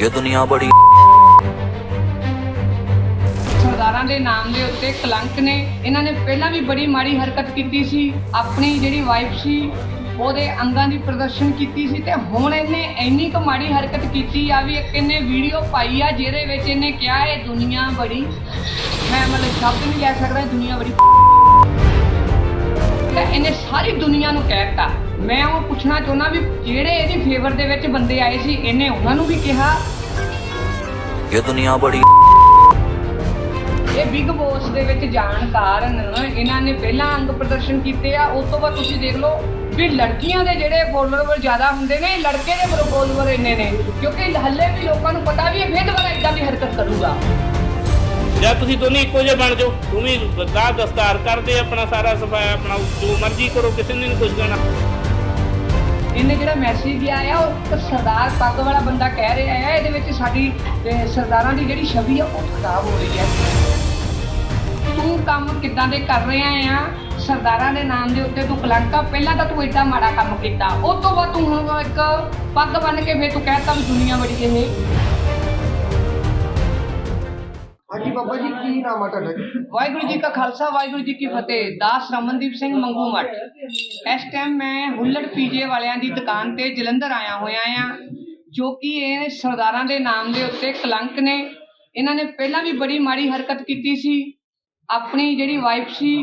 ਇਹ ਦੁਨੀਆ ਬੜੀ ਸਰਦਾਰਾਂ ਦੇ ਨਾਮ ਦੇ ਉੱਤੇ ਕਲੰਕ ਨੇ। ਇਹਨਾਂ ਨੇ ਪਹਿਲਾਂ ਵੀ ਬੜੀ ਮਾੜੀ ਹਰਕਤ ਕੀਤੀ ਸੀ। ਆਪਣੀ ਜਿਹੜੀ ਵਾਈਫ ਸੀ, ਉਹਦੇ ਅੰਗਾਂ ਦੀ ਪ੍ਰਦਰਸ਼ਨ ਕੀਤੀ ਸੀ ਤੇ ਹੁਣ ਇਹਨੇ ਇੰਨੀ ਕੁ ਮਾੜੀ ਹਰਕਤ ਕੀਤੀ ਆ ਵੀ ਇੱਕ ਇਹਨੇ ਵੀਡੀਓ ਪਾਈ ਆ ਜਿਹਦੇ ਵਿੱਚ ਇਹਨੇ ਕਿਹਾ ਇਹ ਦੁਨੀਆ ਬੜੀ, ਮੈਂ ਮਤਲਬ ਸ਼ਬਦ ਨਹੀਂ ਲੈ ਸਕਦਾ ਦੁਨੀਆ ਬੜੀ ਤੇ ਇਹਨੇ ਸਾਰੀ ਦੁਨੀਆ ਨੂੰ ਕਹਿ ਦਿੱਤਾ ਮੈਂ ਉਹ ਪੁੱਛਣਾ ਚਾਹੁੰਦਾ ਵੀ ਜਿਹੜੇ ਇਹਦੀ ਫੇਵਰ ਦੇ ਵਿੱਚ ਬੰਦੇ ਆਏ ਸੀ ਇਹਨੇ ਉਹਨਾਂ ਨੂੰ ਵੀ ਕਿਹਾ? ਇਹ ਦੁਨੀਆ ਬੜੀ ਇਹ ਬਿਗ ਬੋਸ ਦੇ ਵਿੱਚ ਜਾਣ ਕਾਰਨ ਇਹਨਾਂ ਨੇ ਪਹਿਲਾਂ ਅੰਗ ਪ੍ਰਦਰਸ਼ਨ ਕੀਤੇ ਆ ਉਸ ਤੋਂ ਬਾਅਦ ਤੁਸੀਂ ਦੇਖ ਲਓ ਵੀ ਲੜਕੀਆਂ ਦੇ ਜਿਹੜੇ ਫੋਲੋਵਰ ਜ਼ਿਆਦਾ ਹੁੰਦੇ ਨੇ ਲੜਕੇ ਦੇ ਫੋਲੋਵਰ ਇੰਨੇ ਨੇ ਕਿਉਂਕਿ ਹੱਲੇ ਵੀ ਲੋਕਾਂ ਨੂੰ ਪਤਾ ਵੀ ਇਹ ਫਿਰ ਦੁਬਾਰਾ ਇਦਾਂ ਦੀ ਹਰਕਤ ਕਰੂਗਾ। ਜਾਂ ਤੁਸੀਂ ਦੋਨੇ ਇੱਕੋ ਜਿਹੇ ਬਣ ਜਾਓ ਤੂੰ ਵੀ ਦਾ ਦਸਤਾਰ ਕਰਦੇ ਆਪਣਾ ਸਾਰਾ ਸਫਾਇਆ ਆਪਣਾ ਜੋ ਮਰਜ਼ੀ ਕਰੋ ਕਿਸੇ ਨੇ ਨਹੀਂ ਕੁਝ ਕਹਿਣਾ। ਇਹਨੇ ਜਿਹੜਾ ਮੈਸੇਜ ਗਿਆ ਆ ਉਹ ਸਰਦਾਰ ਪੱਗ ਵਾਲਾ ਬੰਦਾ ਕਹਿ ਰਿਹਾ ਹੈ ਇਹਦੇ ਵਿੱਚ ਸਾਡੀ ਅਹ, ਸਰਦਾਰਾਂ ਦੀ ਜਿਹੜੀ ਛਵੀ ਆ ਉਹ ਖਰਾਬ ਹੋ ਰਹੀ ਹੈ ਤੂੰ ਕੰਮ ਕਿੱਦਾਂ ਦੇ ਕਰ ਰਿਹਾ ਆ? ਸਰਦਾਰਾਂ ਦੇ ਨਾਮ ਦੇ ਉੱਤੇ ਤੂੰ ਕਲੰਕਾ ਪਹਿਲਾਂ ਤਾਂ ਤੂੰ ਏਡਾ ਮਾੜਾ ਕੰਮ ਕੀਤਾ। ਉਸ ਤੋਂ ਬਾਅਦ ਤੂੰ ਹੁਣ ਇੱਕ ਪੱਗ ਬੰਨ ਕੇ ਫੇਰ ਤੂੰ ਕਹਿਤਾ ਵੀ ਦੁਨੀਆ ਬੜੀ ਇਹ। ਹਾਂਜੀ ਬਾਬਾ ਜੀ, ਕੀ ਨਾਮ ਆ ਤੁਹਾਡਾ ਜੀ? ਵਾਹਿਗੁਰੂ ਜੀ ਕਾ ਖਾਲਸਾ, ਵਾਹਿਗੁਰੂ ਜੀ ਕੀ ਫਤਿਹ। ਦਾਸ ਰਮਨਦੀਪ ਸਿੰਘ ਮੰਗੂ ਮੱਠ। ਇਸ ਟਾਈਮ ਮੈਂ ਹੁੱਲੜ ਪੀਜੇ ਵਾਲਿਆਂ ਦੀ ਦੁਕਾਨ ਤੇ ਜਲੰਧਰ ਆਇਆ ਹੋਇਆ ਆ, ਜੋ ਕਿ ਇਹ ਸਰਦਾਰਾਂ ਦੇ ਨਾਮ ਦੇ ਉੱਤੇ ਕਲੰਕ ਨੇ। ਇਹਨਾਂ ਨੇ ਪਹਿਲਾਂ ਵੀ ਬੜੀ ਮਾੜੀ ਹਰਕਤ ਕੀਤੀ ਸੀ। ਆਪਣੀ ਜਿਹੜੀ ਵਾਈਫ ਸੀ,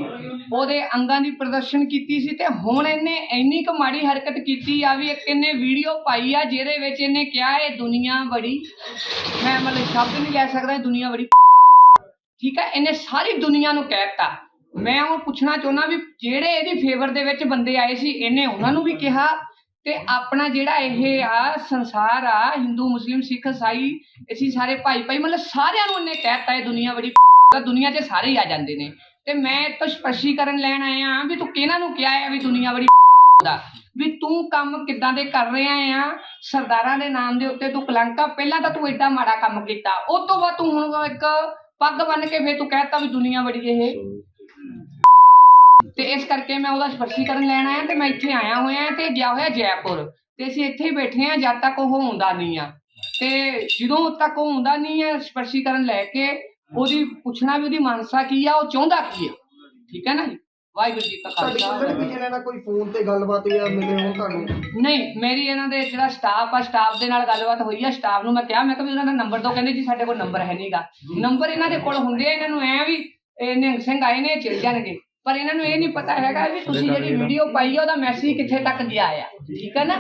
ਉਹਦੇ ਅੰਗਾਂ ਦੀ ਪ੍ਰਦਰਸ਼ਨ ਕੀਤੀ ਸੀ ਤੇ ਹੁਣ ਇਹਨੇ ਇੰਨੀ ਕੁ ਮਾੜੀ ਹਰਕਤ ਕੀਤੀ ਆ ਵੀ ਇੱਕ ਇਹਨੇ ਵੀਡੀਓ ਪਾਈ ਆ, ਜਿਹਦੇ ਵਿੱਚ ਇਹਨੇ ਕਿਹਾ, ਇਹ ਦੁਨੀਆ ਬੜੀ, ਮੈਂ ਮਤਲਬ ਸ਼ਬਦ ਨਹੀਂ ਕਹਿ ਸਕਦਾ, ਇਹ ਦੁਨੀਆ ਬੜੀ ਠੀਕ ਹੈ? ਇਹਨੇ ਸਾਰੀ ਦੁਨੀਆ ਨੂੰ ਕਹਿਤਾ ਮੈਂ ਉਹ ਪੁੱਛਣਾ ਚਾਹੁੰਦਾ ਵੀ ਜਿਹੜੇ ਇਹਦੀ ਫੇਵਰ ਦੇ ਵਿੱਚ ਬੰਦੇ ਆਏ ਸੀ, ਇਹਨੇ ਉਹਨਾਂ ਨੂੰ ਵੀ ਕਿਹਾ? ਤੇ ਆਪਣਾ ਜਿਹੜਾ ਇਹ ਆ ਸੰਸਾਰ ਆ, ਹਿੰਦੂ, ਮੁਸਲਿਮ, ਸਿੱਖ ਈਸਾਈ ਅਸੀਂ ਸਾਰੇ ਭਾਈ ਭਾਈ, ਮਤਲਬ ਸਾਰਿਆਂ ਨੂੰ ਇਹਨੇ ਕਹਿਤਾ ਇਹ ਦੁਨੀਆ ਬੜੀ ਤਾਂ ਦੁਨੀਆ 'ਚ ਸਾਰੇ ਹੀ ਆ ਜਾਂਦੇ ਨੇ। ਤੇ ਮੈਂ ਇਹ ਤੋਂ ਸਪਸ਼ਟੀਕਰਨ ਲੈਣ ਆਇਆ ਵੀ ਤੂੰ ਕਿਹਨਾਂ ਨੂੰ ਕਿਹਾ ਹੈ ਵੀ ਦੁਨੀਆ ਬੜੀ ਦਾ? ਵੀ ਤੂੰ ਕੰਮ ਕਿੱਦਾਂ ਦੇ ਕਰ ਰਿਹਾ ਆ? ਸਰਦਾਰਾਂ ਦੇ ਨਾਮ ਦੇ ਉੱਤੇ ਤੂੰ ਕਲੰਕਾ ਪਹਿਲਾਂ ਤਾਂ ਤੂੰ ਏਡਾ ਮਾੜਾ ਕੰਮ ਕੀਤਾ। ਉਸ ਤੋਂ ਬਾਅਦ ਤੂੰ ਹੁਣ ਇੱਕ ਪੱਗ ਬੰਨ ਕੇ ਫੇਰ ਤੂੰ ਕਹਿਤਾ ਵੀ ਦੁਨੀਆ ਬੜੀ ਇਹ। ਤੇ ਇਸ ਕਰਕੇ ਮੈਂ ਉਹਦਾ ਸਪਸ਼ਟੀਕਰਨ ਲੈਣ ਆਇਆ ਤੇ ਮੈਂ ਇੱਥੇ ਆਇਆ ਹੋਇਆ ਤੇ ਗਿਆ ਹੋਇਆ ਜੈਪੁਰ। ਤੇ ਅਸੀਂ ਇੱਥੇ ਹੀ ਬੈਠੇ ਆ ਜਦ ਤੱਕ ਉਹ ਹੁੰਦਾ ਨਹੀਂ ਆ। ਤੇ ਜਦੋਂ ਤੱਕ ਉਹ ਹੁੰਦਾ ਨਹੀਂ ਹੈ ਸਪਸ਼ਟੀਕਰਨ ਲੈ ਕੇ ਉਹਦੀ ਪੁੱਛਣਾ ਵੀ ਉਹਦੀ ਮਨਸਾ ਕੀ ਆ ਉਹ ਚਾਹੁੰਦਾ ਕੀ ਆ? ਠੀਕ ਹੈ ਨਾ ਜੀ? ਵਾਹਿਗੁਰੂ ਜੀ ਕਾ ਤੁਹਾਡੀ ਖਾਲਸਾ। ਕੋਈ ਵੀ ਜਿਹਨਾਂ ਨਾਲ ਕੋਈ ਫੋਨ ਤੇ ਗੱਲਬਾਤ ਜਾਂ ਮਿਲੇ ਹੋ ਤੁਹਾਨੂੰ? ਨਹੀਂ ਮੇਰੀ ਇਹਨਾਂ ਦੇ ਜਿਹੜਾ ਸਟਾਫ ਆ ਸਟਾਫ ਦੇ ਨਾਲ ਗੱਲਬਾਤ ਹੋਈ ਆ ਸਟਾਫ ਨੂੰ ਮੈਂ ਕਿਹਾ ਮੈਂ ਕਿਹਾ ਵੀ ਉਹਨਾਂ ਦਾ ਨੰਬਰ ਦੋ ਕਹਿੰਦੇ ਜੀ ਸਾਡੇ ਕੋਲ ਨੰਬਰ ਹੈ ਨਹੀਂਗਾ ਨੰਬਰ ਇਹਨਾਂ ਦੇ ਕੋਲ ਹੁੰਦੇ ਆ ਇਹਨਾਂ ਨੂੰ ਐ ਵੀ ਇਹ ਨਿਹੰਗ ਸਿੰਘ ਆਏ ਨੇ ਚਲ ਜਾਣਗੇ। ਪਰ ਇਹਨਾਂ ਨੂੰ ਇਹ ਨਹੀਂ ਪਤਾ ਹੈਗਾ ਵੀ ਤੁਸੀਂ ਜਿਹੜੀ ਵੀਡੀਓ ਪਾਈ ਆ ਉਹਦਾ ਮੈਸੇਜ ਕਿੱਥੇ ਤੱਕ ਗਿਆ ਆ। ਠੀਕ ਹੈ ਨਾ?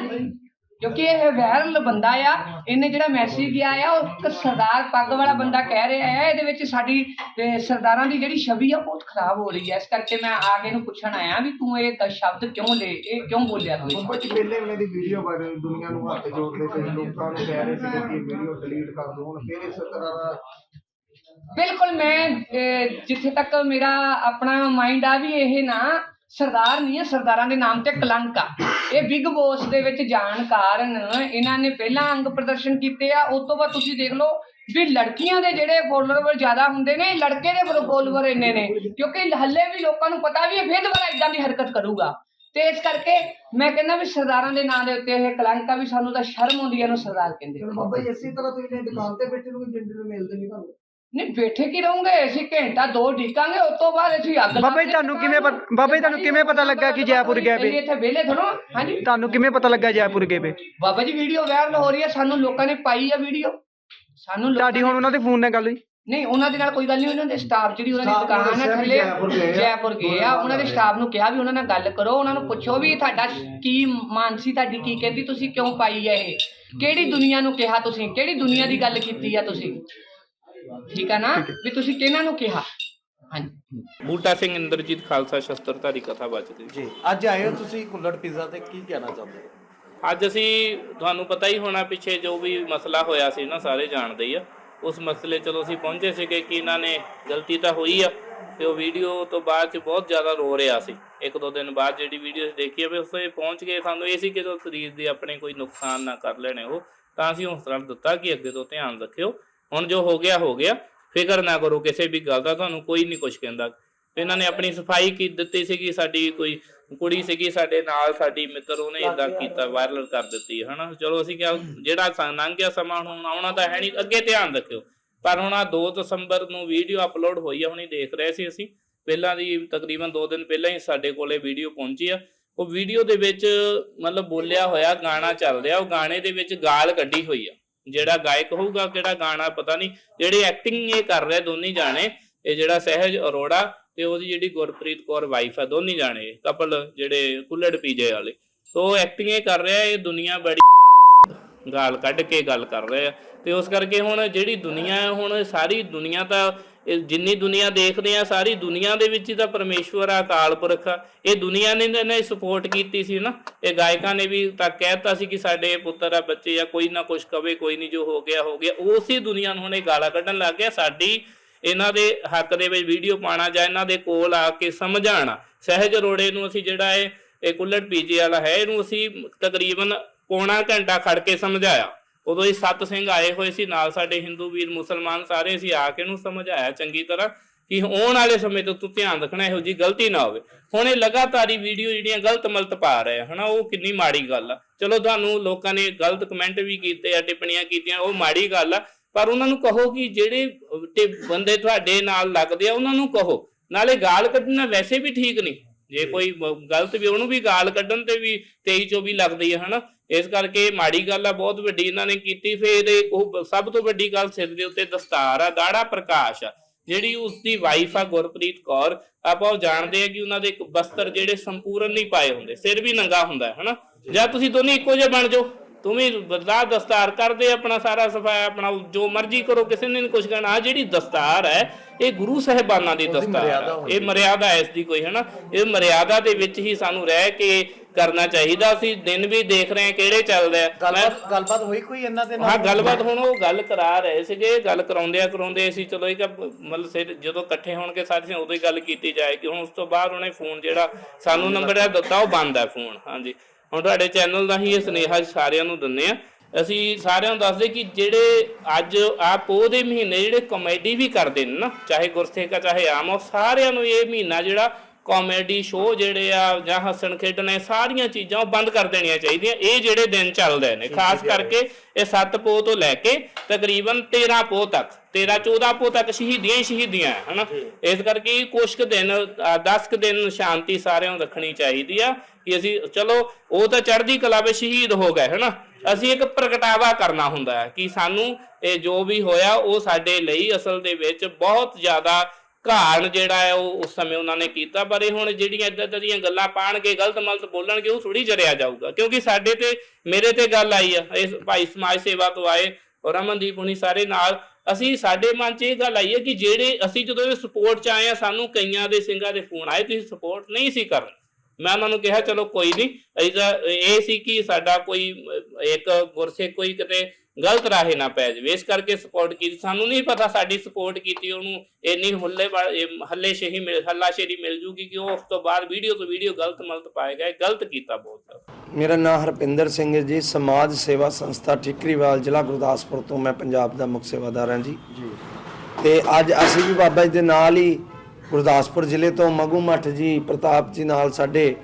ਕਿਉਂਕਿ ਇਹ ਵਾਇਰਲ ਬੰਦਾ ਆ ਇਹਨੇ ਜਿਹੜਾ ਮੈਸੇਜ ਗਿਆ ਆ ਉਹ ਇੱਕ ਸਰਦਾਰ ਪੱਗ ਵਾਲਾ ਬੰਦਾ ਕਹਿ ਰਿਹਾ ਹੈ ਇਹਦੇ ਵਿੱਚ ਸਾਡੀ ਅਹ, ਸਰਦਾਰਾਂ ਦੀ ਜਿਹੜੀ ਛਵੀ ਆ ਬਹੁਤ ਖਰਾਬ ਹੋ ਰਹੀ ਹੈ ਇਸ ਕਰਕੇ ਮੈਂ ਆ ਕੇ ਇਹਨੂੰ ਪੁੱਛਣ ਆਇਆ ਵੀ ਤੂੰ ਇਹ ਗ- ਸ਼ਬਦ ਕਿਉਂ ਲੈ ਇਹ ਕਿਉਂ ਬੋਲਿਆ ਤੂੰ ਇਹ ਜੀ ਪਹਿਲੇ ਉਹਨਾਂ ਦੀ ਵੀਡੀਓ ਬਾਰੇ ਦੁਨੀਆ ਨੂੰ ਹੱਥ ਜੋੜਦੇ ਪਏ ਲੋਕਾਂ ਨੂੰ ਕਹਿ ਰਹੇ ਸੀ ਕਿ ਇਹ ਵੀਡੀਓ ਡਿਲੀਟ ਕਰ ਦਿਓ ਹੁਣ ਫਿਰ ਇਸ ਤਰ੍ਹਾਂ ਦਾ ਬਿਲਕੁਲ ਮੈਂ ਅਹ, ਜਿੱਥੇ ਤੱਕ ਮੇਰਾ ਆਪਣਾ ਮਾਈਂਡ ਆ ਵੀ ਇਹ ਨਾ ਸਰਦਾਰ ਨਹੀਂ ਹੈ, ਸਰਦਾਰਾਂ ਦੇ ਨਾਮ ਤੇ ਕਲੰਕ ਆ। ਇਹ ਬਿਗ ਬੋਸ ਦੇ ਵਿੱਚ ਜਾਣ ਕਾਰਨ ਇਹਨਾਂ ਨੇ ਪਹਿਲਾਂ ਅੰਗ ਪ੍ਰਦਰਸ਼ਨ ਕੀਤੇ ਆ ਉਸ ਤੋਂ ਬਾਅਦ ਤੁਸੀਂ ਦੇਖ ਲਓ ਵੀ ਲੜਕੀਆਂ ਦੇ ਜਿਹੜੇ ਫੋਲੋਅਰ ਜ਼ਿਆਦਾ ਹੁੰਦੇ ਨੇ, ਲੜਕੇ ਦੇ ਫੋਲੋਅਰ ਇੰਨੇ ਨੇ, ਕਿਉਂਕਿ ਹੱਲੇ ਵੀ ਲੋਕਾਂ ਨੂੰ ਪਤਾ ਵੀ ਇਹ ਫਿਰ ਦੁਬਾਰਾ ਇਦਾਂ ਦੀ ਹਰਕਤ ਕਰੂਗਾ। ਤੇ ਇਸ ਕਰਕੇ ਮੈਂ ਕਹਿੰਦਾ ਵੀ ਸਰਦਾਰਾਂ ਦੇ ਨਾਂ ਦੇ ਉੱਤੇ ਇਹ ਕਲੰਕ ਆ ਵੀ ਸਾਨੂੰ ਤਾਂ ਸ਼ਰਮ ਆਉਂਦੀ ਹੈ ਇਹਨੂੰ ਸਰਦਾਰ ਕਹਿੰਦੇ। ਬਾਬਾ ਜੀ ਇਸੇ ਤਰ੍ਹਾਂ ਤੁਸੀਂ ਦੁਕਾਨ ਤੇ ਬੈਠੇ ਨੂੰ ਵੀ ਮਿਲਦੇ ਨਹੀਂ ਤੁਹਾਨੂੰ। ਨਹੀਂ ਬੈਠੇ ਕੀ ਰਹੋਗੇ? ਅਸੀਂ ਘੰਟਾ ਦੋ ਢੀਕਾਂਗੇ ਉਸ ਤੋਂ ਬਾਅਦ ਅਸੀਂ ਅੱਗ ਬਾਬਾ ਜੀ ਤੁਹਾਨੂੰ ਕਿਵੇਂ ਪਤ- ਬਾਬਾ ਜੀ ਤੁਹਾਨੂੰ ਕਿਵੇਂ ਪਤਾ ਲੱਗਾ ਕਿ ਜੈਪੁਰ ਗਏ ਵੇ? ਇੱਥੇ ਵਿਹਲੇ ਥੋੜੋ ਹਾਂਜੀ। ਤੁਹਾਨੂੰ ਕਿਵੇਂ ਪਤਾ ਲੱਗਾ ਜੈਪੁਰ ਗਏ ਵੇ ਬਾਬਾ ਜੀ ਵੀਡੀਓ ਵਾਇਰਲ ਹੋ ਰਹੀ ਹੈ ਸਾਨੂੰ ਲੋਕਾਂ ਨੇ ਪਾਈ ਆ ਵੀਡੀਓ। ਸਾਨੂੰ ਲੋਕਾਂ ਤੁਹਾਡੀ ਹੁਣ ਉਹਨਾਂ ਦੇ ਫੋਨ ਨਾਲ ਗੱਲ ਹੋਈ? ਨਹੀਂ ਉਹਨਾਂ ਦੇ ਨਾਲ ਕੋਈ ਗੱਲ ਨਹੀਂ ਉਹਨਾਂ ਦੇ ਸਟਾਫ ਜਿਹੜੀ ਉਹਨਾਂ ਦੀ Staff ਨੂੰ ਦੁਕਾਨ ਦੱਸਿਆ ਵੀ ਥੱਲੇ ਜੈਪੁਰ ਗਏ ਆ। ਜੈਪੁਰ ਗਏ ਆ। ਉਹਨਾਂ ਦੇ ਸਟਾਫ ਨੂੰ ਕਿਹਾ ਵੀ ਉਹਨਾਂ ਨਾਲ ਗੱਲ ਕਰੋ ਉਹਨਾਂ ਨੂੰ ਪੁੱਛੋ ਵੀ ਤੁਹਾਡਾ ਕੀ ਮਾਨਸੀ ਤੁਹਾਡੀ ਕੀ ਕਹਿੰਦੀ ਤੁਸੀਂ ਕਿਉਂ ਪਾਈ ਹੈ ਇਹ? ਕਿਹੜੀ ਦੁਨੀਆ ਨੂੰ ਕਿਹਾ ਤੁਸੀਂ? ਕਿਹੜੀ ਦੁਨੀਆ ਦੀ ਗੱਲ ਕੀਤੀ ਆ ਤੁਸੀਂ? ਠੀਕ ਹੈ ਨਾ? ਵੀ ਤੁਸੀਂ ਕਿਹਨਾਂ ਨੂੰ ਕਿਹਾ? ਹਾਂਜੀ। ਬੂਟਾ ਸਿੰਘ ਇੰਦਰਜੀਤ ਖਾਲਸਾ ਸ਼ਸਤਰਧਾਰੀ ਕਥਾ ਬਚਦੀ ਜੀ। ਅੱਜ ਆਏ ਹੋ ਤੁਸੀਂ ਕੁੱਲੜ ਪੀਜ਼ਾ ਤੇ ਕੀ ਕਹਿਣਾ ਚਾਹੁੰਦੇ ਹੋ? ਅੱਜ ਅਸੀਂ ਤੁਹਾਨੂੰ ਪਤਾ ਹੀ ਹੋਣਾ ਪਿੱਛੇ ਜੋ ਵੀ ਮਸਲਾ ਹੋਇਆ ਸੀ ਨਾ ਸਾਰੇ ਜਾਣਦੇ ਹੀ ਆ। ਉਸ ਮਸਲੇ ਚਲੋ ਅਸੀਂ ਪਹੁੰਚੇ ਸੀਗੇ ਕਿ ਇਹਨਾਂ ਨੇ ਗਲਤੀ ਤਾਂ ਹੋਈ ਆ ਤੇ ਉਹ ਵੀਡੀਓ ਤੋਂ ਬਾਅਦ ਚ ਬਹੁਤ ਜ਼ਿਆਦਾ ਰੋ ਰਿਹਾ ਸੀ। ਇੱਕ ਦੋ ਦਿਨ ਬਾਅਦ ਜਿਹੜੀ ਵੀਡੀਓ ਦੇਖੀ ਆ ਵੀ ਉਸ ਤੇ ਪਹੁੰਚ ਗਏ। ਸਾਨੂੰ ਇਹ ਸੀ ਕਿ ਜੋ ਸਰੀਰ ਦੇ ਆਪਣੇ ਕੋਈ ਨੁਕਸਾਨ ਨਾ ਕਰ ਲੈਣੇ ਉਹ ਤਾਂ ਅਸੀਂ ਹੌਸਲਾ ਦਿੱਤਾ ਕਿ ਅੱਗੇ ਤੋਂ ਧਿਆਨ ਰੱਖਿਓ। ਹੁਣ ਜੋ ਹੋ ਗਿਆ ਹੋ ਗਿਆ। ਫਿਕਰ ਨਾ ਕਰੋ ਕਿਸੇ ਵੀ ਗੱਲ ਦਾ ਤੁਹਾਨੂੰ ਕੋਈ ਨਹੀਂ ਕੁਝ ਕਹਿੰਦਾ। ਇਹਨਾਂ ਨੇ ਆਪਣੀ ਸਫ਼ਾਈ ਕੀ ਦਿੱਤੀ ਸੀਗੀ ਸਾਡੀ ਕੋਈ ਕੁੜੀ ਸੀਗੀ ਸਾਡੇ ਨਾਲ ਸਾਡੀ ਮਿੱਤਰ ਉਹਨੇ ਇਦਾਂ ਕੀਤਾ ਵਾਇਰਲ ਕਰ ਦਿੱਤੀ ਹਨਾ? ਚਲੋ ਅਸੀਂ ਕਿਹਾ ਜਿਹੜਾ ਲੰਘ ਗਿਆ ਸਮਾਂ ਹੁਣ ਆਉਣਾ ਤਾਂ ਹੈ ਨਹੀਂ ਅੱਗੇ ਧਿਆਨ ਰੱਖਿਓ। ਪਰ ਹੁਣ ਆ 2 ਦਸੰਬਰ ਨੂੰ ਵੀਡੀਓ ਅਪਲੋਡ ਹੋਈ ਆ ਹੁਣੀ ਦੇਖ ਰਹੇ ਸੀ ਅਸੀਂ। ਪਹਿਲਾਂ ਦੀ ਤਕਰੀਬਨ 2 ਦਿਨ ਪਹਿਲਾਂ ਹੀ ਸਾਡੇ ਕੋਲੇ ਵੀਡੀਓ ਪਹੁੰਚੀ ਆ। ਉਹ ਵੀਡੀਓ ਦੇ ਵਿੱਚ ਮਤਲਬ ਬੋਲਿਆ ਹੋਇਆ ਗਾਣਾ ਚੱਲ ਰਿਹਾ ਉਹ ਗਾਣੇ ਦੇ ਵਿੱਚ ਗਾਲ ਕੱਢੀ ਹੋਈ ਆ। ਜਿਹੜਾ ਗਾਇਕ ਹੋਊਗਾ, ਕਿਹੜਾ ਗਾਣਾ ਪਤਾ ਨਹੀਂ, ਜਿਹੜੀ ਐਕਟਿੰਗ ਇਹ ਕਰ ਰਿਹਾ ਦੋਨੀ ਜਾਣੇ, ਇਹ ਜਿਹੜਾ ਸਹਿਜ ਅਰੋੜਾ ਤੇ ਉਹਦੀ ਜਿਹੜੀ ਗੁਰਪ੍ਰੀਤ ਕੌਰ ਵਾਈਫ ਆ, ਦੋਨੀ ਜਾਣੇ ਕਪਲ ਜਿਹੜੇ ਕੁੱਲੜ ਪੀਜੇ ਵਾਲੇ। ਸੋ ਐਕਟਿੰਗ ਇਹ ਕਰ ਰਿਹਾ, ਇਹ ਦੁਨੀਆ ਬੜੀ ਗਾਲ ਕੱਢ ਕੇ ਗੱਲ ਕਰ ਰਹੇ। ਆ ਤੇ ਉਸ ਕਰਕੇ ਹੁਣ ਜਿਹੜੀ ਦੁਨੀਆ ਹੁਣ ਸਾਰੀ ਦੁਨੀਆ ਤਾਂ ਇਹ ਜਿੰਨੀ ਦੁਨੀਆ ਦੇਖਦੇ ਆ, ਸਾਰੀ ਦੁਨੀਆ ਦੇ ਵਿੱਚ ਹੀ ਤਾਂ ਪਰਮੇਸ਼ਵਰ ਆ, ਅਕਾਲ ਪੁਰਖ ਆ। ਇਹ ਦੁਨੀਆ ਨੇ ਨੇ ਸਪੋਰਟ ਕੀਤੀ ਸੀ ਨਾ। ਇਹ ਗਾਇਕਾਂ ਨੇ ਵੀ ਤਾਂ ਕਹਿਤਾ ਸੀ ਕਿ ਸਾਡੇ ਪੁੱਤਰ ਆ, ਬੱਚੇ ਆ, ਕੋਈ ਨਾ ਕੁਛ ਕਵੇ, ਕੋਈ ਨਹੀਂ ਜੋ ਹੋ ਗਿਆ ਹੋ ਗਿਆ। ਉਸੇ ਦੁਨੀਆ ਨੂੰ ਹੁਣ ਇਹ ਗਾਲਾਂ ਕੱਢਣ ਲੱਗ ਗਿਆ। ਸਾਡੀ ਇਹਨਾਂ ਦੇ ਹੱਕ ਦੇ ਵਿੱਚ ਵੀਡੀਓ ਪਾਣਾ ਜਾਂ ਇਹਨਾਂ ਦੇ ਕੋਲ ਆ ਕੇ ਸਮਝਾਣਾ ਸਹਿਜ ਅਰੋੜੇ ਨੂੰ ਅਸੀਂ ਜਿਹੜਾ ਇਹ ਇਹ ਕੁੱਲੜ ਪੀਜੇ ਵਾਲਾ ਹੈ, ਇਹਨੂੰ ਅਸੀਂ ਤਕਰੀਬਨ ਪੌਣਾ ਘੰਟਾ ਖੜ ਕੇ ਸਮਝਾਇਆ। ਉਦੋਂ ਹੀ ਸੱਤ ਸਿੰਘ ਆਏ ਹੋਏ ਸੀ, ਨਾਲ ਸਾਡੇ ਹਿੰਦੂ ਵੀਰ ਮੁਸਲਮਾਨ ਸਾਰੇ ਅਸੀਂ ਆ ਕੇ ਇਹਨੂੰ ਸਮਝਾਇਆ ਚੰਗੀ ਤਰ੍ਹਾਂ ਕਿ ਆਉਣ ਵਾਲੇ ਸਮੇਂ ਤੋਂ ਤੂੰ ਧਿਆਨ ਰੱਖਣਾ, ਇਹੋ ਜੀ ਗਲਤੀ ਨਾ ਹੋਵੇ। ਹੁਣ ਇਹ ਲਗਾਤਾਰੀ ਵੀਡੀਓ ਜਿਹੜੀਆਂ ਗਲਤ ਮਲਤ ਪਾ ਰਹੇ ਹਨਾ, ਉਹ ਕਿੰਨੀ ਮਾੜੀ ਗੱਲ ਆ। ਚਲੋ ਤੁਹਾਨੂੰ ਲੋਕਾਂ ਨੇ ਗਲਤ ਕਮੈਂਟ ਵੀ ਕੀਤੇ ਆ, ਟਿੱਪਣੀਆਂ ਕੀਤੀਆਂ, ਉਹ ਮਾੜੀ ਗੱਲ ਆ, ਪਰ ਉਹਨਾਂ ਨੂੰ ਕਹੋ ਕਿ ਜਿਹੜੇ ਬੰਦੇ ਤੁਹਾਡੇ ਨਾਲ ਲੱਗਦੇ ਆ, ਉਹਨਾਂ ਨੂੰ ਕਹੋ। ਨਾਲੇ ਗਾਲ ਕੱਢਣਾ ਵੈਸੇ ਵੀ ਠੀਕ ਨਹੀਂ। ਜੇ ਕੋਈ ਗਲਤ ਵੀ, ਉਹਨੂੰ ਵੀ ਗਾਲ ਕੱਢਣ ਤੇ ਵੀ 23 24 ਲੱਗਦੀ ਹੈ ਹਨਾ। ਇਸ ਕਰਕੇ ਮਾੜੀ ਗੱਲ ਆ ਬਹੁਤ ਵੱਡੀ ਇਹਨਾਂ ਨੇ ਕੀਤੀ ਫਿਰ ਉਹ ਸਭ ਤੋਂ ਵੱਡੀ ਗੱਲ ਸਿਰ ਦੇ ਉੱਤੇ ਦਸਤਾਰ ਆ ਦਾੜਾ ਪ੍ਰਕਾਸ਼ ਆ ਜਿਹੜੀ ਉਸ ਦੀ ਵਾਈਫ ਆ ਗੁਰਪ੍ਰੀਤ ਕੌਰ ਆਪਾਂ ਉਹ ਜਾਣਦੇ ਆ ਕਿ ਉਹਨਾਂ ਦੇ ਇੱਕ ਬਸਤਰ ਜਿਹੜੇ ਸੰਪੂਰਨ ਨਹੀਂ ਪਾਏ ਹੁੰਦੇ ਸਿਰ ਵੀ ਨੰਗਾ ਹੁੰਦਾ ਹੈ ਹਨਾ? ਜਾਂ ਤੁਸੀਂ ਦੋਨੇ ਇੱਕੋ ਜਿਹੇ ਬਣ ਜਾਓ ਤੂੰ ਵੀ ਬਦਲਾ ਦਸਤਾਰ ਕਰਦੇ ਆਪਣਾ ਸਾਰਾ ਸਫਾਇਆ ਆਪਣਾ ਜੋ ਮਰਜ਼ੀ ਕਰੋ ਕਿਸੇ ਨੇ ਨਹੀਂ ਕੁਝ ਕਹਿਣਾ ਆ ਜਿਹੜੀ ਦਸਤਾਰ ਹੈ ਇਹ ਗੁਰੂ ਸਾਹਿਬਾਨਾਂ ਦੀ ਦਸਤਾਰ ਹੈ ਇਹ ਮਰਿਆਦਾ ਹੈ ਇਸ ਦੀ ਕੋਈ ਹਨਾ? ਇਹ ਮਰਿਆਦਾ ਦੇ ਵਿੱਚ ਹੀ ਸਾਨੂੰ ਰਹਿ ਕੇ ਕਰਨਾ ਚਾਹੀਦਾ ਅਸੀਂ ਦਿਨ ਵੀ ਦੇਖ ਰਹੇ ਹਾਂ ਕਿਹੜੇ ਚੱਲਦੇ ਆ। ਗੱਲਬਾਤ ਗੱਲਬਾਤ ਹੋਈ ਕੋਈ ਇਹਨਾਂ ਦੇ ਹਾਂ ਗੱਲਬਾਤ ਹੁਣ ਉਹ ਗੱਲ ਕਰਾ ਰਹੇ ਸੀਗੇ ਗੱਲ ਕਰਾਉਂਦੇ ਕਰਾਉਂਦੇ ਅਸੀਂ ਚਲੋ ਇਹ ਕਿ ਮਤਲਬ ਸਿਰ ਜਦੋਂ ਇਕੱਠੇ ਹੋਣਗੇ ਸਾਰੇ ਉਦੋਂ ਹੀ ਗੱਲ ਕੀਤੀ ਜਾਏਗੀ। ਹੁਣ ਉਸ ਤੋਂ ਬਾਅਦ ਉਹਨੇ ਫੋਨ ਜਿਹੜਾ ਸਾਨੂੰ ਨੰਬਰ ਹੈ ਦਿੱਤਾ ਉਹ ਬੰਦ ਹੈ ਫੋਨ ਹਾਂਜੀ। ਹੁਣ ਤੁਹਾਡੇ ਚੈਨਲ ਦਾ ਹੀ ਇਹ ਸੁਨੇਹਾ ਸਾਰਿਆਂ ਨੂੰ ਦਿੰਨੇ ਆ ਅਸੀਂ ਸਾਰਿਆਂ ਨੂੰ ਦੱਸਦੇ ਕਿ ਜਿਹੜੇ ਅੱਜ ਆ ਪੋਹ ਦੇ ਮਹੀਨੇ ਜਿਹੜੇ ਕਾਮੇਡੀ ਵੀ ਕਰਦੇ ਨੇ ਨਾ ਚਾਹੇ ਗੁਰਸੇਖਾ ਚਾਹੇ ਆਮ ਉਹ ਸਾਰਿਆਂ ਨੂੰ ਇਹ ਮਹੀਨਾ ਜਿਹੜਾ ਕਾਮੇਡੀ ਸ਼ੋਅ ਜਿਹੜੇ ਆ ਜਾਂ ਹੱਸਣ ਖੇਡਣੇ ਸਾਰੀਆਂ ਚੀਜ਼ਾਂ ਉਹ ਬੰਦ ਕਰ ਦੇਣੀਆਂ ਚਾਹੀਦੀਆਂ। ਇਹ ਜਿਹੜੇ ਦਿਨ ਚੱਲਦੇ ਨੇ ਖਾਸ ਕਰਕੇ ਇਹ 7 ਪੋਹ ਤੋਂ ਲੈ ਕੇ ਤਕਰੀਬਨ 13 ਪੋਹ ਤੱਕ 13 14 ਪੋਹ ਤੱਕ ਸ਼ਹੀਦੀਆਂ ਹੀ ਸ਼ਹੀਦੀਆਂ ਹੈ ਹਨਾ ਇਸ ਕਰਕੇ ਕੁਝ ਕੁ ਦਿਨ 10 ਕੁ ਦਿਨ ਸ਼ਾਂਤੀ ਸਾਰਿਆਂ ਨੂੰ ਰੱਖਣੀ ਚਾਹੀਦੀ ਆ ਕਿ ਅਸੀਂ ਚਲੋ ਉਹ ਤਾਂ ਚੜ੍ਹਦੀ ਕਲਾ ਵਿੱਚ ਸ਼ਹੀਦ ਹੋ ਗਏ ਹਨਾ? ਅਸੀਂ ਇੱਕ ਪ੍ਰਗਟਾਵਾ ਕਰਨਾ ਹੁੰਦਾ ਹੈ ਕਿ ਸਾਨੂੰ ਇਹ ਜੋ ਵੀ ਹੋਇਆ ਉਹ ਸਾਡੇ ਲਈ ਅਸਲ ਦੇ ਵਿੱਚ ਬਹੁਤ ਜ਼ਿਆਦਾ ਘਾਣ ਜਿਹੜਾ ਹੈ ਉਹ ਉਸ ਸਮੇਂ ਉਹਨਾਂ ਨੇ ਕੀਤਾ, ਪਰ ਇਹ ਹੁਣ ਜਿਹੜੀਆਂ ਇਦਾਂ ਦੀਆਂ ਗੱਲਾਂ ਪਾਣਗੇ, ਗਲਤ ਮਲਤ ਬੋਲਣਗੇ, ਉਹ ਥੋੜੀ ਜਰਿਆ ਜਾਊਗਾ। ਕਿਉਂਕਿ ਸਾਡੇ ਤੇ, ਮੇਰੇ ਤੇ ਗੱਲ ਆਈ ਆ, ਇਸ ਭਾਈ ਸਮਾਜ ਸੇਵਾ ਤੋਂ ਆਏ ਔਰ ਅਮਨਦੀਪ ਹੁਣੀ ਸਾਰੇ ਨਾਲ, ਅਸੀਂ ਸਾਡੇ ਮਨ 'ਚ ਇਹ ਗੱਲ ਆਈ ਹੈ ਕਿ ਜਿਹੜੇ ਅਸੀਂ ਜਦੋਂ ਇਹ ਸਪੋਰਟ 'ਚ ਆਏ ਆ, ਸਾਨੂੰ ਕਈਆਂ ਦੇ ਸਿੰਘਾਂ ਦੇ ਫੋਨ ਆਏ, ਤੁਸੀਂ ਸਪੋਰਟ ਨਹੀਂ ਸੀ ਕਰਨੀ। ਮੈਂ ਉਹਨਾਂ ਨੂੰ ਕਿਹਾ, ਚਲੋ ਕੋਈ ਨਹੀਂ, ਇਹਦਾ, ਇਹ ਸੀ ਕਿ ਸਾਡਾ ਕੋਈ, ਇੱਕ ਗੁਰਸਿੱਖ ਕੋਈ ਕਿਤੇ ਗਲਤ ਰਾਹੇ ਨਾ ਪੈ ਜਾਵੇ। ਇਸ ਕਰਕੇ ਸਪੋਰਟ ਕੀਤੀ। ਸਾਨੂੰ ਨਹੀਂ ਪਤਾ ਸਾਡੀ ਸਪੋਰਟ ਕੀਤੀ ਉਹਨੂੰ ਇੰਨੀ ਹੁੱਲੇ ਹੱਲੇ ਸ਼ਹੀ ਮਿਲ ਹੱਲਾ ਸ਼ੇਰੀ ਮਿਲ ਜੂਗੀ ਕਿ ਉਹ ਉਸ ਤੋਂ ਬਾਅਦ ਵੀਡੀਓ ਤੋਂ ਵੀਡੀਓ ਗਲਤ ਮਲਤ ਪਾਏਗਾ ਇਹ ਗਲਤ ਕੀਤਾ ਬਹੁਤ ਜ਼ਿਆਦਾ। ਮੇਰਾ ਨਾਮ ਹਰਪਿੰਦਰ ਸਿੰਘ ਹੈ ਜੀ ਸਮਾਜ ਸੇਵਾ ਸੰਸਥਾ ਠਿਕਰੀਵਾਲ ਜ਼ਿਲ੍ਹਾ ਗੁਰਦਾਸਪੁਰ ਤੋਂ ਮੈਂ ਪੰਜਾਬ ਦਾ ਮੁੱਖ ਸੇਵਾਦਾਰ ਹਾਂ ਜੀ। ਜੀ। ਤੇ ਅੱਜ ਅਸੀਂ ਵੀ ਬਾਬਾ ਜੀ ਦੇ ਨਾਲ ਹੀ ਗੁਰਦਾਸਪੁਰ ਜ਼ਿਲ੍ਹੇ ਤੋਂ ਮਗੂ ਮੱਠ ਜੀ ਪ੍ਰਤਾਪ ਜੀ ਨਾਲ ਸਾਡੇ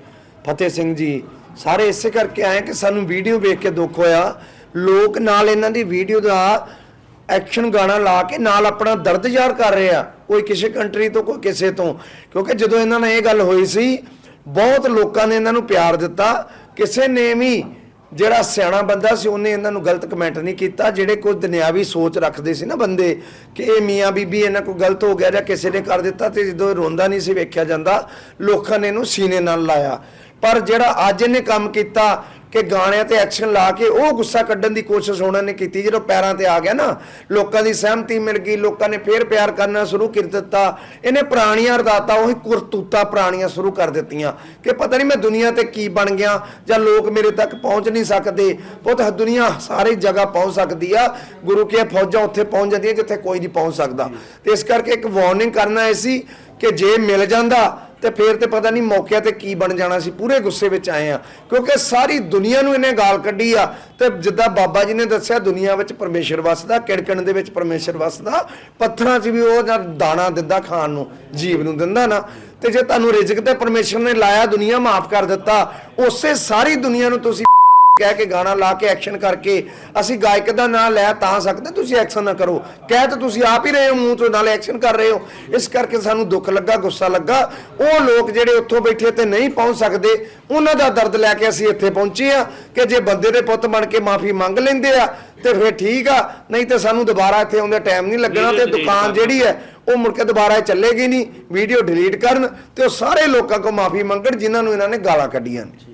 ਫਤਿਹ ਸਿੰਘ ਜੀ ਸਾਰੇ ਇਸੇ ਕਰਕੇ ਆਏ ਕਿ ਸਾਨੂੰ ਵੀਡੀਓ ਵੇਖ ਕੇ ਦੁੱਖ ਹੋਇਆ। ਲੋਕ ਨਾਲ ਇਹਨਾਂ ਦੀ ਵੀਡੀਓ ਦਾ ਐਕਸ਼ਨ ਗਾਣਾ ਲਾ ਕੇ ਨਾਲ ਆਪਣਾ ਦਰਦ ਜ਼ਾਹਰ ਕਰ ਰਿਹਾ ਕੋਈ ਕਿਸੇ ਕੰਟਰੀ ਤੋਂ, ਕੋਈ ਕਿਸੇ ਤੋਂ। ਕਿਉਂਕਿ ਜਦੋਂ ਇਹਨਾਂ ਨਾਲ ਇਹ ਗੱਲ ਹੋਈ ਸੀ, ਬਹੁਤ ਲੋਕਾਂ ਨੇ ਇਹਨਾਂ ਨੂੰ ਪਿਆਰ ਦਿੱਤਾ। ਕਿਸੇ ਨੇ ਵੀ ਜਿਹੜਾ ਸਿਆਣਾ ਬੰਦਾ ਸੀ, ਉਹਨੇ ਇਹਨਾਂ ਨੂੰ ਗਲਤ ਕਮੈਂਟ ਨਹੀਂ ਕੀਤਾ। ਜਿਹੜੇ ਕੋਈ ਦੁਨਿਆਵੀ ਸੋਚ ਰੱਖਦੇ ਸੀ ਨਾ ਬੰਦੇ, ਕਿ ਇਹ ਮੀਆਂ ਬੀਬੀ ਇਹਨਾਂ ਕੋਲ ਗਲਤ ਹੋ ਗਿਆ ਜਾਂ ਕਿਸੇ ਨੇ ਕਰ ਦਿੱਤਾ ਤੇ ਜਦੋਂ ਇਹ ਰੋਂਦਾ ਨਹੀਂ ਸੀ ਵੇਖਿਆ ਜਾਂਦਾ, ਲੋਕਾਂ ਨੇ ਇਹਨੂੰ ਸੀਨੇ ਨਾਲ ਲਾਇਆ। ਪਰ ਜਿਹੜਾ ਅੱਜ ਇਹਨੇ ਕੰਮ ਕੀਤਾ ਕਿ ਗਾਣਿਆਂ ਤੇ ਐਕਸ਼ਨ ਲਾ ਕੇ ਉਹ ਗੁੱਸਾ ਕੱਢਣ ਦੀ ਕੋਸ਼ਿਸ਼ ਉਹਨਾਂ ਨੇ ਕੀਤੀ, ਜਦੋਂ ਪੈਰਾਂ ਤੇ ਆ ਗਿਆ ਨਾ, ਲੋਕਾਂ ਦੀ ਸਹਿਮਤੀ ਮਿਲ ਗਈ, ਲੋਕਾਂ ਨੇ ਫੇਰ ਪਿਆਰ ਕਰਨਾ ਸ਼ੁਰੂ ਕਰ ਦਿੱਤਾ। ਇਹਨੇ ਪੁਰਾਣੀਆਂ ਅਰਦਾਤਾਂ ਉਹੀ ਕੁਰਤੂਤਾ ਪੁਰਾਣੀਆਂ ਸ਼ੁਰੂ ਕਰ ਦਿੱਤੀਆਂ। ਕਿ ਪਤਾ ਨਹੀਂ ਮੈਂ ਦੁਨੀਆ ਤੇ ਕੀ ਬਣ ਗਿਆ, ਜਾਂ ਲੋਕ ਮੇਰੇ ਤੱਕ ਪਹੁੰਚ ਨਹੀਂ ਸਕਦੇ। ਪੁੱਤ ਦੁਨੀਆ ਸਾਰੀ ਜਗ੍ਹਾ ਪਹੁੰਚ ਸਕਦੀ ਆ। ਗੁਰੂ ਕੀ ਫੌਜਾਂ ਉੱਥੇ ਪਹੁੰਚ ਜਾਂਦੀਆਂ ਜਿੱਥੇ ਕੋਈ ਨਹੀਂ ਪਹੁੰਚ ਸਕਦਾ। ਤੇ ਇਸ ਕਰਕੇ ਇੱਕ ਵਾਰਨਿੰਗ ਕਰਨਾ ਐ ਸੀ ਕਿ ਜੇ ਮਿਲ ਜਾਂਦਾ ਤੇ ਫੇਰ ਤੇ ਪਤਾ ਨਹੀਂ ਮੌਕੇ ਤੇ ਕੀ ਬਣ ਜਾਣਾ ਸੀ, ਪੂਰੇ ਗੁੱਸੇ ਵਿੱਚ ਆਏ ਆ ਕਿਉਂਕਿ ਸਾਰੀ ਦੁਨੀਆ ਨੂੰ ਇਹਨੇ ਗਾਲ ਕੱਢੀ ਆ। ਤੇ ਜਿੱਦਾਂ ਬਾਬਾ ਜੀ ਨੇ ਦੱਸਿਆ, ਦੁਨੀਆ ਵਿੱਚ ਪਰਮੇਸ਼ਰ ਵਸਦਾ, ਕਿੜਕਣ ਦੇ ਵਿੱਚ ਪਰਮੇਸ਼ਰ ਵਸਦਾ। ਪੱਥਰਾਂ 'ਚ ਵੀ ਉਹ ਜਦ ਦਾਣਾ ਦਿੰਦਾ ਖਾਣ ਨੂੰ, ਜੀਵ ਨੂੰ ਦਿੰਦਾ ਨਾ। ਤੇ ਜੇ ਤੁਹਾਨੂੰ ਰਿਜ਼ਕ ਤੇ ਪਰਮੇਸ਼ਰ ਨੇ ਲਾਇਆ, ਦੁਨੀਆ ਮਾਫ ਕਰ ਦਿੱਤਾ, ਉਸੇ ਸਾਰੀ ਦੁਨੀਆ ਨੂੰ ਤੁਸੀਂ ਕਹਿ ਕੇ ਗਾਣਾ ਲਾ ਕੇ ਐਕਸ਼ਨ ਕਰਕੇ ਅਸੀਂ ਗਾਇਕ ਦਾ ਨਾਂ ਲੈ ਤਾਂ ਸਕਦੇ ਤੁਸੀਂ ਐਕਸ਼ਨ ਨਾ ਕਰੋ। ਕਹਿ ਤਾਂ ਤੁਸੀਂ ਆਪ ਹੀ ਰਹੇ ਹੋ ਮੂੰਹ ਤੋਂ ਨਾਲੇ ਐਕਸ਼ਨ ਕਰ ਰਹੇ ਹੋ। ਇਸ ਕਰਕੇ ਸਾਨੂੰ ਦੁੱਖ ਲੱਗਾ ਗੁੱਸਾ ਲੱਗਾ। ਉਹ ਲੋਕ ਜਿਹੜੇ ਉੱਥੋਂ ਬੈਠੇ ਤੇ ਨਹੀਂ ਪਹੁੰਚ ਸਕਦੇ ਉਹਨਾਂ ਦਾ ਦਰਦ ਲੈ ਕੇ ਅਸੀਂ ਇੱਥੇ ਪਹੁੰਚੇ ਆ ਕਿ ਜੇ ਬੰਦੇ ਦੇ ਪੁੱਤ ਬਣ ਕੇ ਮਾਫੀ ਮੰਗ ਲੈਂਦੇ ਆ ਤੇ ਫਿਰ ਠੀਕ ਆ। ਨਹੀਂ ਤੇ ਸਾਨੂੰ ਦੁਬਾਰਾ ਇੱਥੇ ਆਉਂਦੇ ਟਾਈਮ ਨਹੀਂ ਲੱਗਣਾ ਤੇ ਦੁਕਾਨ ਜਿਹੜੀ ਹੈ ਉਹ ਮੁੜ ਕੇ ਦੁਬਾਰਾ ਚੱਲੇਗੀ ਨਹੀਂ। ਵੀਡੀਓ ਡਿਲੀਟ ਕਰਨ ਤੇ ਉਹ ਸਾਰੇ ਲੋਕਾਂ ਕੋਲ ਮਾਫੀ ਮੰਗਣ ਜਿਨ੍ਹਾਂ ਨੂੰ ਇਹਨਾਂ ਨੇ ਗਾਲਾਂ ਕੱਢੀਆਂ ਨੇ।